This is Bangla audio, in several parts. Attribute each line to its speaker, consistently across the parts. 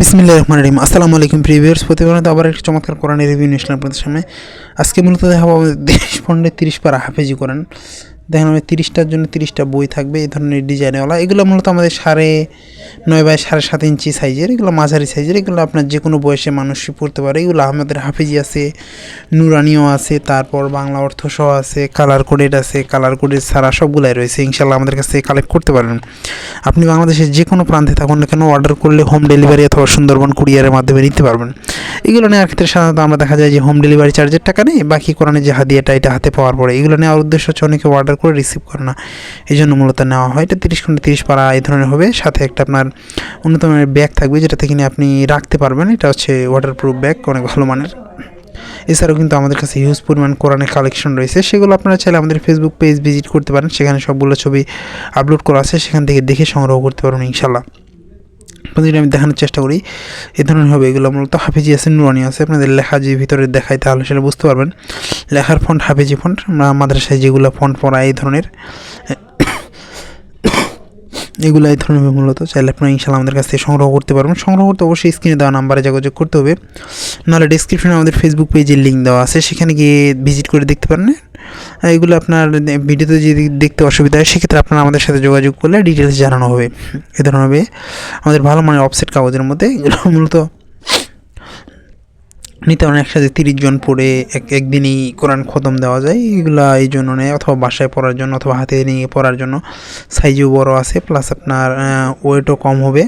Speaker 1: বিসমিল্লাহ রহমান রহিম আসসালামু আলাইকুম প্রিভিয়ার্স প্রতিবেদন আবার একটি চমৎকার কোরআন রিভিউ নিয়ে আসলাম আপনাদের সামনে। আজকে মূলত দেখাবো দেশ ফন্ডে তিরিশ পারা হাফেজি কোরআন। দেখেন আমি তিরিশটার জন্য তিরিশটা বই থাকবে, এই ধরনের ডিজাইনওয়ালা। এগুলো মূলত আমাদের সাড়ে নয় বাই সাড়ে সাত ইঞ্চি সাইজের, এগুলো মাঝারি সাইজের, এগুলো আপনার যে কোনো বয়সে মানুষই পড়তে পারে। এগুলো আমাদের হাফেজি আছে, নুরানিও আছে, তারপর বাংলা অর্থ সহ আছে, কালার কোডেড আছে, কালার কোডেড ছাড়া সবগুলাই রয়েছে। ইনশাল্লাহ আমাদের কাছে কালেক্ট করতে পারেন। আপনি বাংলাদেশের যে কোনো প্রান্তে থাকুন কেন অর্ডার করলে হোম ডেলিভারি অথবা সুন্দরবন কুরিয়ারের মাধ্যমে নিতে পারবেন। এগুলো নেওয়ার ক্ষেত্রে সাধারণত আমরা দেখা যায় যে হোম ডেলিভারি চার্জের টাকা নেই, বাকি কোরআনে যে হাদিয়াটা, এটা হাতে পাওয়ার পরে। এগুলো নেওয়ার উদ্দেশ্য হচ্ছে অনেকে অর্ডার করে রিসিভ করে না। এই জন্য মূলত নেওয়া হয়। এটা তিরিশ ঘণ্টা তিরিশ পাড়া এই ধরনের হবে। সাথে একটা আপনার উন্নত ব্যাগ থাকবে যেটা থেকে আপনি রাখতে পারবেন। এটা হচ্ছে ওয়াটারপ্রুফ ব্যাগ অনেক ভালো মানের। এছাড়াও কিন্তু আমাদের কাছে হিউজ পরিমাণ কোরআনের কালেকশন রয়েছে। সেগুলো আপনারা চাইলে আমাদের ফেসবুক পেজ ভিজিট করতে পারেন। সেখানে সবগুলো ছবি আপলোড করা আছে। সেখান থেকে দেখে সংগ্রহ করতে পারবেন ইনশাল্লাহ আপনাদের আমি দেখানোর চেষ্টা করি এই ধরনের হবে। এগুলো মূলত হাফিজি আছে নুরানি আছে। আপনাদের লেখা যে ভিতরে দেখায় তাহলে সেটা বুঝতে পারবেন। লেখার ফন্ট হাফিজি ফন্ট মাদ্রাসায় যেগুলো ফন্ট পড়া এই ধরনের, এগুলো এই ধরনের মূলত। চাইলে আপনারা ইনশাল্লাহ আমাদের কাছ থেকে সংগ্রহ করতে পারবেন। সংগ্রহ করতে অবশ্যই স্ক্রিনে দেওয়া নাম্বারে যোগাযোগ করতে হবে। নাহলে ডিসক্রিপশনে আমাদের ফেসবুক পেজের লিঙ্ক দেওয়া আছে। সেখানে গিয়ে ভিজিট করে দেখতে পারেন। এগুলো আপনার ভিডিওতে যদি দেখতে অসুবিধা হয়, সেক্ষেত্রে আপনারা আমাদের সাথে যোগাযোগ করলে ডিটেলস জানানো হবে। এ ধরনের আমাদের ভালো মানের অফসেট কাগজের মধ্যে এগুলো মূলত নিতে অনেক একসাথে তিরিশ জন পড়ে এক, একদিনই কোরআন খতম দেওয়া যায়। এগুলো এই জন্য নেয়। অথবা বাসায় পড়ার জন্য অথবা হাতে নিয়ে পড়ার জন্য। সাইজও বড় আছে। প্লাস আপনার ওয়েটও কম হবে।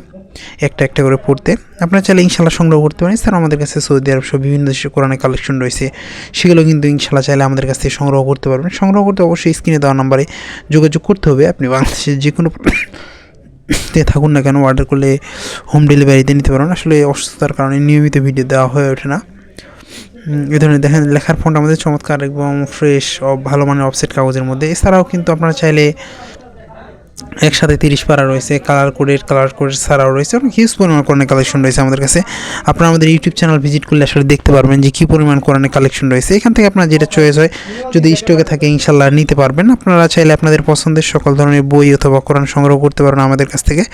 Speaker 1: একটা একটা করে পড়তে। আপনারা চাইলে ইনশাল্লাহ সংগ্রহ করতে পারেন। স্যার আমাদের কাছে সৌদি আরব সহ বিভিন্ন দেশের কোরআনের কালেকশন রয়েছে। সেগুলো কিন্তু ইনশাল্লাহ চাইলে আমাদের কাছ থেকে সংগ্রহ করতে পারবেন। সংগ্রহ করতে অবশ্যই স্ক্রিনে দেওয়া নাম্বারে যোগাযোগ করতে হবে। আপনি বাংলাদেশের যে কোনো তে থাকুন না কেন অর্ডার করলে হোম ডেলিভারিতে নিতে পারবেন। আসলে অসুস্থতার কারণে নিয়মিত ভিডিও দেওয়া হয়ে ওঠে না। এ ধরনের দেখেন, লেখার ফন্ট আমাদের চমৎকার এবং ফ্রেশ ভালো মানের অফসেট কাগজের মধ্যে। এছাড়াও কিন্তু আপনারা চাইলে একসাথে তিরিশ পারা রয়েছে কালার কোডের কালার কোডের ছাড়াও রয়েছে, অনেক হিউজ পরিমাণ কোরআনের কালেকশন রয়েছে আমাদের কাছে। আপনারা আমাদের ইউটিউব চ্যানেল ভিজিট করলে আসলে দেখতে পারবেন যে কী পরিমাণ কোরআনের কালেকশন রয়েছে। এখান থেকে আপনার যেটা চয়েস হয়, যদি স্টকে থাকে ইনশাল্লাহ নিতে পারবেন। আপনারা চাইলে আপনাদের পছন্দের সকল ধরনের বই অথবা কোরআন সংগ্রহ করতে পারবেন আমাদের কাছ থেকে।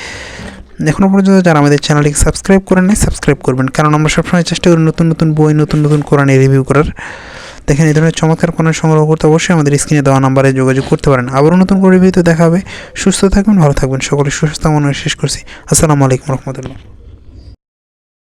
Speaker 1: এখনও পর্যন্ত যারা আমাদের চ্যানেলটিকে সাবস্ক্রাইব করেন নাই সাবস্ক্রাইব করবেন। কারণ আমরা সবসময় চেষ্টা করি নতুন নতুন বই, নতুন নতুন কোরআনের রিভিউ করার। দেখেন, এই ধরনের চমৎকার পণ্য সংগ্রহ করতে অবশ্যই আমাদের স্ক্রিনে দেওয়া নাম্বারে যোগাযোগ করতে পারেন। আবারও নতুন করে ভিডিওতে দেখা হবে। সুস্থ থাকবেন ভালো থাকবেন। সকলে সুস্থ মনে শেষ করছি। আসসালামু আলাইকুম রহমতুল্লাহ।